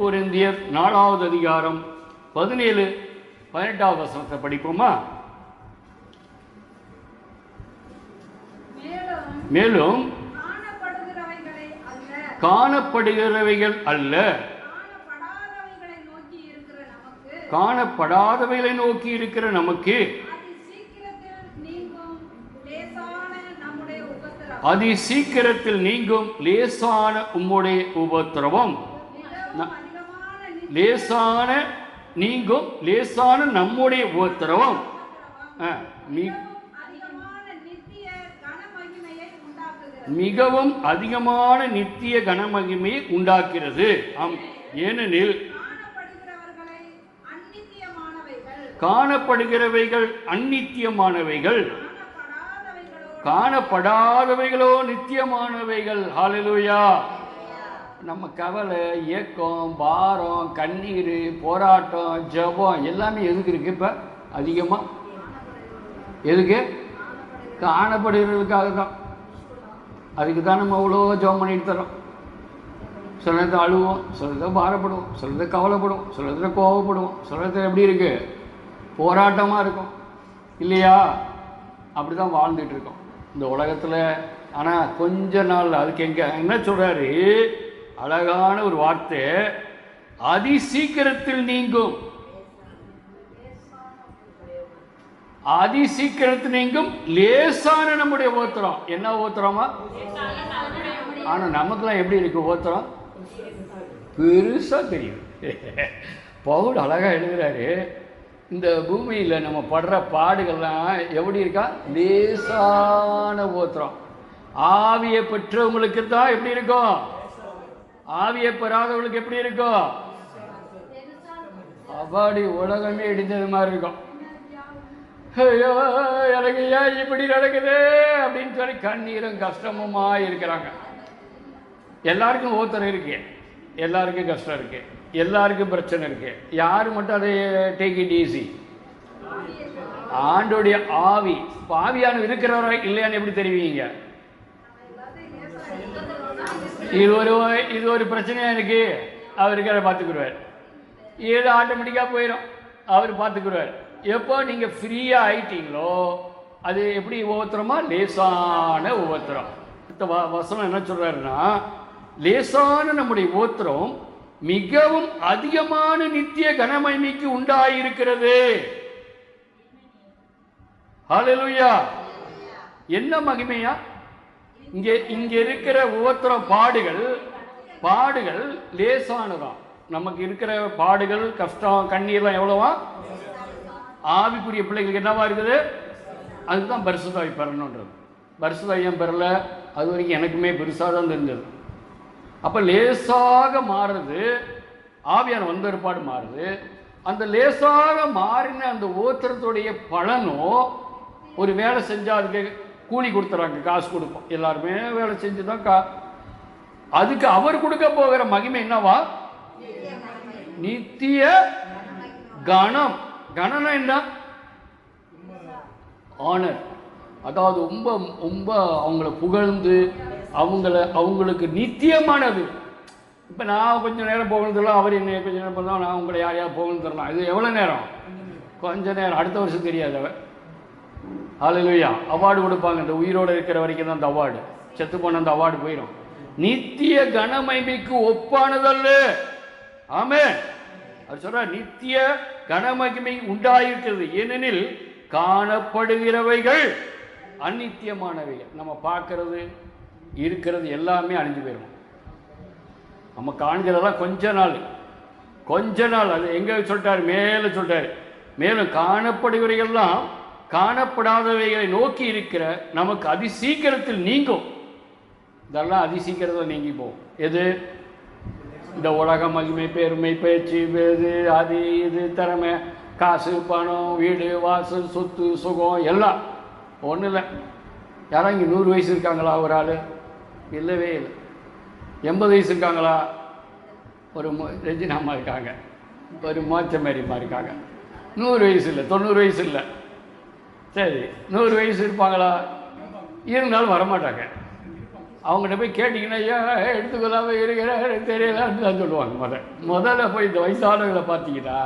கொரிந்தியர் நாலாவது அதிகாரம் பதினேழு பதினெட்டாவது வசனத்தை படிப்போமா? மேலும் காணப்படுகிறவைகள் அல்ல. காணப்படாதவைகளை நோக்கி இருக்கிற நமக்கு. அதி சீக்கிரத்தில் நீங்கும் லேசான உம்முடைய உபத்திரவம். லேசான நீங்கும் லேசான நம்முடைய உபத்திரவம். ஆ, மிகவும் அதிகமான நித்திய கனமகிமையை உண்டாக்குகிறது உண்டாக்கிறது. ஆம் ஏனெனில் காணப்படுகிறவைகள் அந்நித்தியமானவைகள் காணப்படாதவைகளோ நித்தியமானவைகள். ஹalleluya. நம்ம கவலை ஏக்கம் பாரம் கண்ணீர் போராட்டம் ஜெபம் எல்லாமே எதுக்கு இருக்கு இப்போ? அதிகமாக எதுக்கு? காணப்படுகிறதுக்காக தான் அதுக்கு தான் நம்ம அவ்வளோ ஜெபம் பண்ணிட்டு தரோம் சில நேரத்தில் அழுவோம் சில நேரத்தில் பாரப்படுவோம் சில நேரத்தில் கவலைப்படுவோம் சில நேரத்தில் கோவப்படுவோம் சில நேரத்தில் எப்படி இருக்கு? போராட்டமாக இருக்கும். இல்லையா? அப்படி தான் வாழ்ந்துட்டு இருக்கோம். இந்த உலகத்தில் ஆனால் கொஞ்ச நாள் அதுக்கு எங்கே என்ன சொல்கிறாரு அழகான ஒரு வார்த்தை. அதி சீக்கிரத்தில் நீங்கும். அதி சீக்கிரத்தில் நீங்கும். லேசான நம்முடைய ஓத்திரம் என்ன ஓத்திரமா ஆனா நமக்குலாம் எப்படி இருக்கு ஓத்திரம் பெருசா தெரியும். பவுல் அழகா எழுதுறாரு. இந்த பூமியில் நம்ம படுற பாடுகள்லாம் எப்படி இருக்கா? லேசான ஓத்திரம் ஆவியை பெற்றவங்களுக்கு தான் எப்படி இருக்கும்? ஆவியை பெறாதவங்களுக்கு எப்படி இருக்கும் அப்பாடி உலகமே இடிஞ்சது மாதிரி இருக்கும். ஐயோ எனக்கு ஏன் இப்படி நடக்குது? அப்படின்னு சொல்லி கண்ணீரும் கஷ்டமுமா இருக்கிறாங்க. எல்லாருக்கும் ஒருத்தர் இருக்கு. எல்லாருக்கும் கஷ்டம் இருக்கு. எல்லாருக்கும் பிரச்சனை இருக்கு. யார் மட்டும் அதை டேக் இட் ஈஸி ஆண்டோடைய ஆவி. பாவியான இருக்கிறவரா இல்லையான்னு எப்படி தெரிவிங்க? இது ஒரு இது ஒரு பிரச்சனையாக இருக்கு? அவருக்கு அதை பார்த்துக்குருவார். இது ஆட்டோமேட்டிக்காக போயிடும் அவர் பார்த்துக்குருவார். எப்போ நீங்கள் ஃப்ரீயாக ஆயிட்டீங்களோ அது எப்படி ஒவ்வொருத்தரமா லேசான ஒவ்வொருத்தரம் அடுத்த வ வசனம் என்ன சொல்கிறாருன்னா லேசான நம்முடைய ஒவ்வொருத்தரம் மிகவும் அதிகமான நித்திய கனமகிமைக்கு உண்டாயிருக்கிறது. ஹalleluya என்ன மகிமையா? இங்கே இங்கே இருக்கிற உபத்திர பாடுகள் பாடுகள் லேசானதான் நமக்கு இருக்கிற பாடுகள் கஷ்டம் கண்ணீர்லாம் எவ்வளவா? ஆவிக்குரிய பிள்ளைகளுக்கு என்னவா இருக்குது? அதுதான் பரிசுதாய் பெறணுன்றது. பரிசுதாய் ஏன் பெறல? அது வரைக்கும் எனக்குமே பெருசாக தான் தெரிஞ்சது. அப்போ லேசாக மாறுறது ஆவியான வந்த ஏற்பாடு மாறுது. அந்த லேசாக மாறின அந்த ஓத்திரத்துடைய பலனும் ஒரு வேலை செஞ்சால் அதுக்கு கூலி கொடுத்துறாங்க காசு கொடுப்போம். எல்லாருமே வேலை செஞ்சு தான் கா அதுக்கு அவர் கொடுக்க போகிற மகிமை என்னவா? நித்திய கணம். கணனா என்ன? ஆனர் அதாவது ரொம்ப ரொம்ப அவங்கள புகழ்ந்து அவங்கள அவங்களுக்கு நித்தியமானது. இப்போ நான் கொஞ்சம் நேரம் போகணுன்னு அவர் என்ன கொஞ்சம் நேரம் பண்ணலாம் நான் உங்களை யார் யார் போகணும் தரலாம் இது எவ்வளோ நேரம்? கொஞ்ச நேரம். அடுத்த வருஷம் தெரியாது அவன் ஹalleluya அவார்டு கொடுப்பாங்க. இந்த உயிரோடு இருக்கிற வரைக்கும் தான் அந்த அவார்டு செத்து போன அந்த அவார்டு போயிடும் நித்திய கனமைமைக்கு ஒப்பானதல்ல. ஆமே அது சொல்ற நித்திய கனமகிமை உண்டாயிருக்கிறது. ஏனெனில் காணப்படுகிறவைகள் அநித்தியமானவைகள். நம்ம பார்க்கறது இருக்கிறது எல்லாமே அழிஞ்சு போயிடும் நம்ம காண்கிறதெல்லாம் கொஞ்ச நாள் கொஞ்ச நாள். அது எங்க சொல்லிட்டாரு? மேலே சொல்லிட்டாரு. மேலும் காணப்படுகிறவைகள்லாம் காணப்படாதவைகளை நோக்கி இருக்கிற நமக்கு அதி சீக்கிரத்தில் நீங்கும். இதெல்லாம் அதி சீக்கிரத்தில் நீங்கி போகும் எது? இந்த உலக மகிமை பெருமை பேச்சு இது அது இது திறமை காசு பணம் வீடு வாசல் சொத்து சுகம் எல்லாம். ஒன்றும் இல்லை யாரும் இங்கே நூறு வயசு இருக்காங்களா ஒரு ஆள்? இல்லவே இல்லை. எண்பது வயசு இருக்காங்களா? ஒரு ரெஜினாமா இருக்காங்க. ஒரு மோச்சமேரிமா இருக்காங்க. நூறு வயசு இல்லை தொண்ணூறு வயசு இல்லை. சரி நூறு வயசு இருப்பாங்களா? இருந்தாலும் வரமாட்டாங்க. அவங்ககிட்ட போய் கேட்டிங்கன்னா ஏன் எடுத்துக்கொள்ளாம இருக்கிற தெரியலான்னு தான் சொல்லுவாங்க முதல் முதல்ல போய் இந்த வயசானவங்களை பார்த்தீங்கன்னா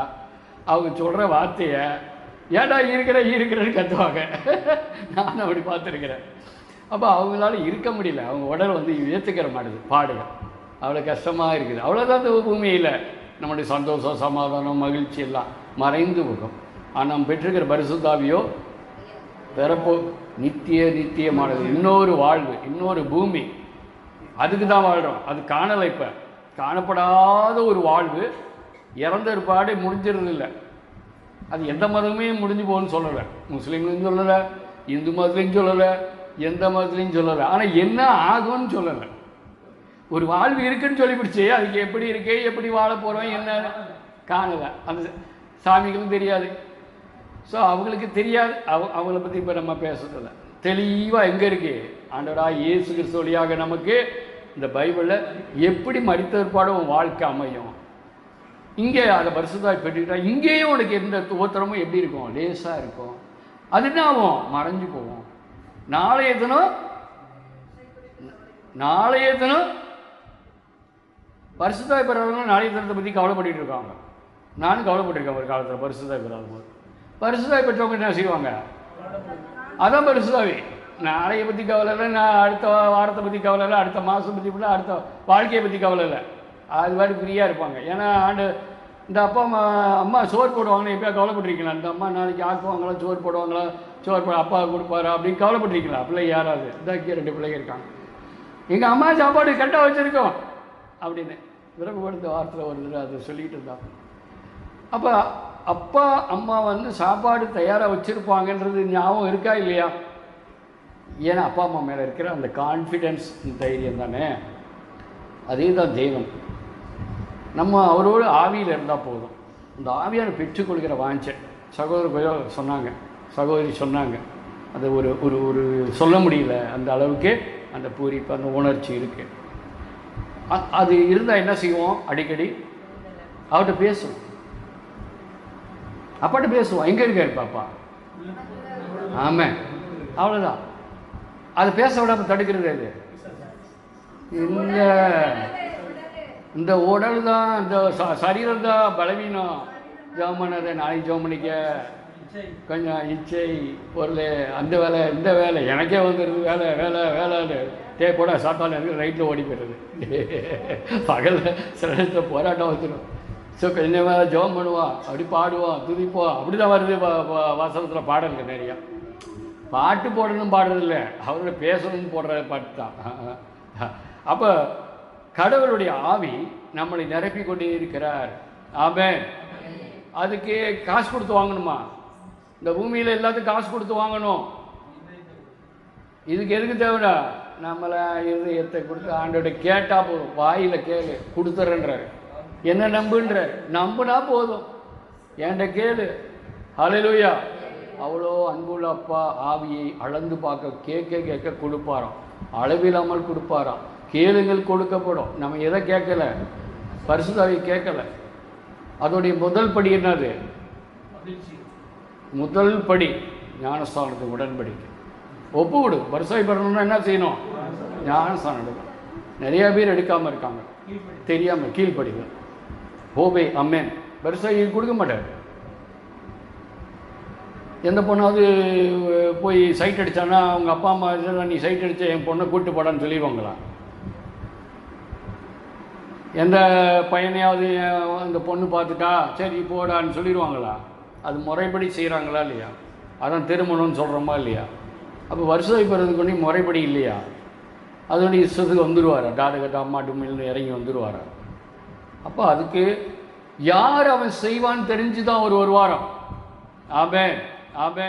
அவங்க சொல்கிற வார்த்தையை ஏடா இருக்கிற இருக்கிறேன்னு கத்துவாங்க. நான் அப்படி பார்த்துருக்கிறேன். அப்போ அவங்களால இருக்க முடியல. அவங்க உடல் வந்து ஏற்றுக்கிற மாட்டேது பாடுங்க. அவ்வளோ கஷ்டமாக இருக்குது. அவ்வளோதான் இந்த பூமியில். நம்முடைய சந்தோஷம் சமாதானம் மகிழ்ச்சி எல்லாம் மறைந்து போகும். ஆனால் நம்ம பெற்றிருக்கிற பரிசுத்தாவியோ பிறப்போ நித்திய நித்தியமானது. இன்னொரு வாழ்வு இன்னொரு பூமி. அதுக்கு தான் வாழ்கிறோம் அது காணலை இப்போ. காணப்படாத ஒரு வாழ்வு இறந்த பாடு முடிஞ்சிருது இல்லை. அது எந்த மதமே முடிஞ்சு போகும்னு சொல்லலை. முஸ்லீம்லையும் சொல்லலை இந்து மதத்துலையும் சொல்லலை எந்த மதத்துலையும் சொல்லலை. ஆனால் என்ன ஆகும்னு சொல்லலை. ஒரு வாழ்வு இருக்குன்னு சொல்லிவிடுச்சு அதுக்கு எப்படி இருக்கு எப்படி வாழ போகிறோம் என்ன? காணலை. அந்த சாமிகளும் தெரியாது. ஸோ அவங்களுக்கு தெரியாது. அவ அவங்கள பற்றி இப்போ நம்ம பேசுறதில்ல. தெளிவாக எங்கே இருக்கு? ஆண்டவரா இயேசு கிறிஸ்து வழியாக நமக்கு இந்த பைபிளில் எப்படி மறித்தற்பாடு வாழ்க்கை அமையும். இங்கே அதை பரிசுத்தாய் பெற்றுக்கிட்டா இங்கேயும் உனக்கு எந்த உபத்திரமும் எப்படி இருக்கும்? லேசாக இருக்கும். அது என்ன ஆகும்? மறைஞ்சு போவோம் நாளைய தினம் நாளைய தினம் பரிசுத்தாய் பெறவங்க நாளைய தினத்தை பற்றி கவலைப்பட்டு இருக்காங்க. நானும் கவலைப்பட்டிருக்கேன் ஒரு காலத்தில் பரிசுத்தாய் பெறாத போது பரிசுத்தாய் பெற்றவங்க என்ன செய்வாங்க. அதான் பரிசுதாவி நாளைய பற்றி கவலை இல்லை நான் அடுத்த வாரத்தை பற்றி கவலை இல்லை அடுத்த மாதம் பற்றி கூட அடுத்த வாழ்க்கையை பற்றி கவலை இல்லை. அது மாதிரி ஃப்ரீயாக இருப்பாங்க. ஏன்னா ஆண்டு இந்த அப்பா அம்மா அம்மா சோறு போடுவாங்கன்னு எப்பயா கவலைப்பட்டிருக்கீங்களா? இந்த அம்மா நாளைக்கு ஆக்குவாங்களா சோறு போடுவாங்களா சோறு போட அப்பா கொடுப்பாரா அப்படின்னு கவலைப்பட்டிருக்கீங்களா? பிள்ளை யாராவது? இதாக்கி ரெண்டு பிள்ளைங்க இருக்காங்க. எங்கள் அம்மா சாப்பாடு கரெக்டாக வச்சுருக்கோம் அப்படின்னு. விருப்பப்படுத்த வாரத்தில் ஒரு அதை சொல்லிக்கிட்டு இருந்தாங்க அப்போ அப்பா அம்மா வந்து சாப்பாடு தயாராக வச்சுருப்பாங்கன்றது ஞாபகம் இருக்கா இல்லையா? ஏன்னா அப்பா அம்மா மேலே இருக்கிற அந்த கான்ஃபிடென்ஸ் தைரியம் தானே? அதே தான் தெய்வம். நம்ம அவரோடு ஆவியில் இருந்தால் போதும். அந்த ஆவியான பெற்றுக்கொள்கிற வாஞ்சை. சகோதரர் கொஞ்சம் சொன்னாங்க. சகோதரி சொன்னாங்க. அது ஒரு ஒரு ஒரு சொல்ல முடியல. அந்த அளவுக்கு அந்த பூரிப்பு அந்த உணர்ச்சி இருக்குது அது இருந்தால் என்ன செய்வோம்? அடிக்கடி அவர்கிட்ட பேசணும் அப்பாட்ட பேசுவோம். எங்கே இருக்காரு பாப்பா? ஆமாம். அவ்வளோதான் அது பேச விடாம தடுக்கிறது அது இந்த இந்த உடல் தான் இந்த ச- சரீரம் தான் பலவீனம். ஜோமனதை நாளைக்கு ஜோமனிக்க. கொஞ்சம் இச்சை பொருள் அந்த வேலை இந்த வேலை. எனக்கே வந்துடுது வேலை வேலை வேலைன்னு. தே போட சாப்பாடு இருக்கு ரைட்டில் ஓடி போயிடுது. பகலில் சில நேரத்தில் போராட்டம் வந்துடும். ஸோ என்ன ஜோம் ஜெபம் பண்ணுவான் அப்படி பாடுவான் துதிப்போம் அப்படி தான் வருது வாசனத்தில் பாடலுங்க நிறையா. பாட்டு போடணும் பாடுறதில்ல அவரோட பேசணும்னு போடுற பாட்டு தான் அப்போ கடவுளுடைய ஆவி நம்மளை நிரப்பி கொண்டே இருக்கிறார். ஆமென். அதுக்கு காசு கொடுத்து வாங்கணுமா? இந்த பூமியில் எல்லாத்துக்கும் காசு கொடுத்து வாங்கணும். இதுக்கு எதுக்கு தேவைடா? நம்மளை இருதயத்தை கொடுத்து ஆண்டோட கேட்டால் போதும். வாயில் கேளு கொடுத்துறேன்றாரு. என்ன நம்புன்ற? நம்புனா போதும். என்கிட்ட கேளு. அலையிலுயா அவ்வளோ அன்புள்ள அப்பா ஆவியை அளந்து பார்க்க கேட்க கேட்க கொடுப்பாராம். அளவில்லாமல் கொடுப்பாராம். கேளுங்கள் கொடுக்கப்படும். நம்ம எதை கேட்கல? பரிசுதாவை கேட்கல. அதோடைய முதல் படி என்னது? முதல் படி. ஞானஸ்தானத்துக்கு உடன்படிக்கை. ஒப்பு விடு பரிசாய் பெறணும்னா என்ன செய்யணும்? ஞானஸ்தானம் எடுக்கணும். நிறையா பேர் எடுக்காமல் இருக்காங்க. தெரியாமல் கீழ்ப்படிங்க ஹோபே அம்மேன். பெருசாக கொடுக்க மாட்டார். எந்த பொண்ணாவது போய் சைட் அடித்தானா அவங்க அப்பா அம்மா நீ சைட் அடித்த என் பொண்ணை கூட்டு போடான்னு சொல்லிடுவாங்களா? எந்த பையனையாவது அந்த பொண்ணு பார்த்துட்டா சரி போடான்னு சொல்லிடுவாங்களா? அது முறைப்படி செய்கிறாங்களா இல்லையா? அதான் திருமணம்னு சொல்கிறோமா இல்லையா? அப்போ வருஷம் பெறதுக்கு ஒன்றி முறைப்படி இல்லையா? அதனுடைய இஷ்டத்துக்கு வந்துடுவாரா? டாடு கட்ட அம்மா டும்மில்னு இறங்கி வந்துடுவாரா? அப்போ அதுக்கு யார் அவன் செய்வான்னு தெரிஞ்சு தான் ஒரு ஒரு வாரம். ஆபேன் ஆமே